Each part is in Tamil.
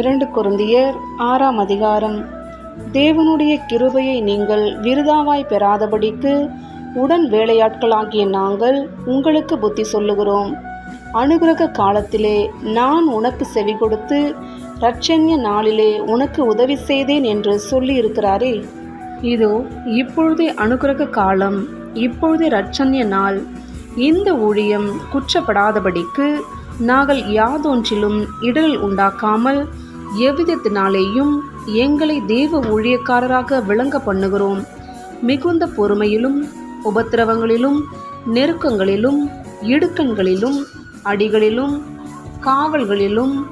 இரண்டு குருந்தியர் ஆறாம் அதிகாரம். தேவனுடைய கிருபையை நீங்கள் விருதாவாய் பெறாதபடிக்கு உடன் வேலையாட்களாகிய நாங்கள் உங்களுக்கு புத்தி சொல்லுகிறோம். அனுகிரக காலத்திலே நான் உனக்கு செவி கொடுத்து இரட்சண்ய நாளிலே உனக்கு உதவி செய்தேன் என்று சொல்லி இருக்கிறாரே இதோ இப்பொழுதே அனுகிரக காலம் இப்பொழுதே இரட்சண்ய நாள். இந்த ஊழியம் குற்றப்படாதபடிக்கு நாங்கள் யாதொன்றிலும் இடல் உண்டாக்காமல் எவ்விதத்தினாலேயும் எங்களை தேவ ஊழியக்காரராக விளங்க பண்ணுகிறோம். மிகுந்த பொறுமையிலும் உபத்திரவங்களிலும் நெருக்கங்களிலும் இடுக்கண்களிலும் அடிகளிலும் காவல்களிலும்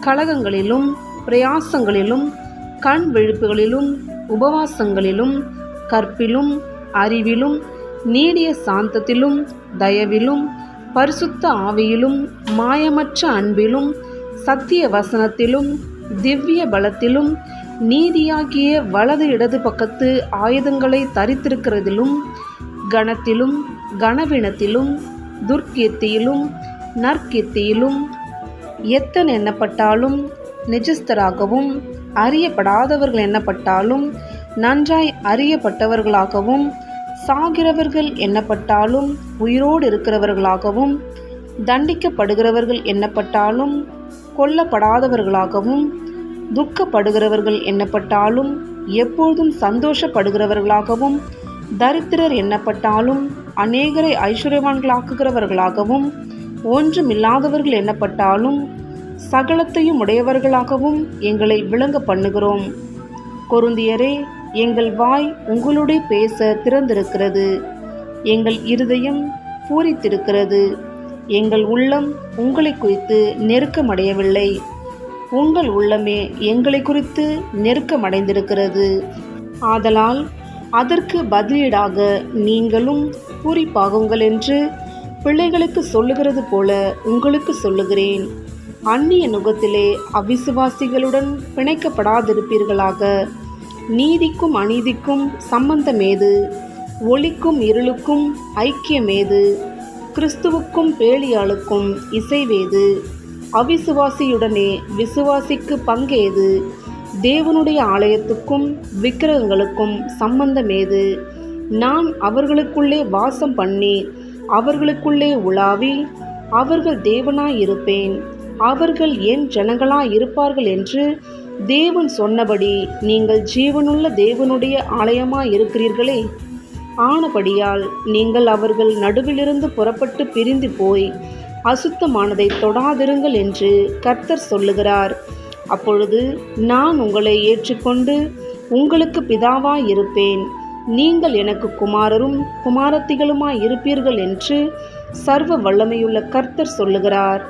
கழகங்களிலும் பிரயாசங்களிலும் கண் விழிப்புகளிலும் உபவாசங்களிலும் கற்பிலும் அறிவிலும் நீடிய சாந்தத்திலும் தயவிலும் பரிசுத்த ஆவியிலும் மாயமற்ற அன்பிலும் சத்திய வசனத்திலும் திவ்ய பலத்திலும் நீதியாகிய வலது இடது பக்கத்து ஆயுதங்களை தரித்திருக்கிறதிலும் கணத்திலும் கனவினத்திலும் துர்க்கீர்த்தியிலும் நற்கீர்த்தியிலும் எத்தன் எண்ணப்பட்டாலும் நிஜஸ்தராகவும் அறியப்படாதவர்கள் எண்ணப்பட்டாலும் நன்றாய் அறியப்பட்டவர்களாகவும் சாகிறவர்கள் எண்ணப்பட்டாலும் உயிரோடு இருக்கிறவர்களாகவும் தண்டிக்கப்படுகிறவர்கள் எண்ணப்பட்டாலும் கொல்லப்படாதவர்களாகவும் துக்கப்படுகிறவர்கள் எண்ணப்பட்டாலும் எப்பொழுதும் சந்தோஷப்படுகிறவர்களாகவும் தரித்திரர் எண்ணப்பட்டாலும் அநேகரை ஐஸ்வர்யவான்களாக்குகிறவர்களாகவும் ஒன்றுமில்லாதவர்கள் எண்ணப்பட்டாலும் சகலத்தையும் உடையவர்களாகவும் எங்களை விளங்க பண்ணுகிறோம். கொருந்தியரே எங்கள் வாய் உங்களுடைய பேச திறந்திருக்கிறது. எங்கள் இருதயம் பூரித்திருக்கிறது. எங்கள் உள்ளம் உங்களை குறித்து நெருக்கமடையவில்லை. உங்கள் உள்ளமே எங்களை குறித்து நெருக்கமடைந்திருக்கிறது. ஆதலால் அதற்கு பதிலீடாக நீங்களும் பூரிப்பாகுங்கள் என்று பிள்ளைகளுக்கு சொல்லுகிறது போல உங்களுக்கு சொல்லுகிறேன். அந்நிய நுகத்திலே அவிசுவாசிகளுடன் பிணைக்கப்படாதிருப்பீர்களாக. நீதிக்கும் அநீதிக்கும் சம்பந்தமேது? ஒளிக்கும் இருளுக்கும் ஐக்கியமேது? கிறிஸ்துவுக்கும் பேலியாளுக்கும் இசைவேது? அவிசுவாசியுடனே விசுவாசிக்கு பங்கேது? தேவனுடைய ஆலயத்துக்கும் விக்கிரகங்களுக்கும் சம்பந்தமேது? நான் அவர்களுக்குள்ளே வாசம் பண்ணி அவர்களுக்குள்ளே உலாவி அவர்கள் தேவனாயிருப்பேன் அவர்கள் என் ஜனங்களாய் இருப்பார்கள் என்று தேவன் சொன்னபடி நீங்கள் ஜீவனுள்ள தேவனுடைய ஆலயமாய் இருக்கிறீர்களே ஆனபடியால் நீங்கள் அவர்கள் நடுவிலிருந்து புறப்பட்டு பிரிந்து போய் அசுத்தமானதை தொடாதிருங்கள் என்று கர்த்தர் சொல்லுகிறார். அப்பொழுது நான் உங்களை ஏற்றுக்கொண்டு உங்களுக்கு பிதாவாய் இருப்பேன் நீங்கள் எனக்கு குமாரரும் குமாரத்திகளுமாய் இருப்பீர்கள் என்று சர்வ வல்லமையுள்ள கர்த்தர் சொல்லுகிறார்.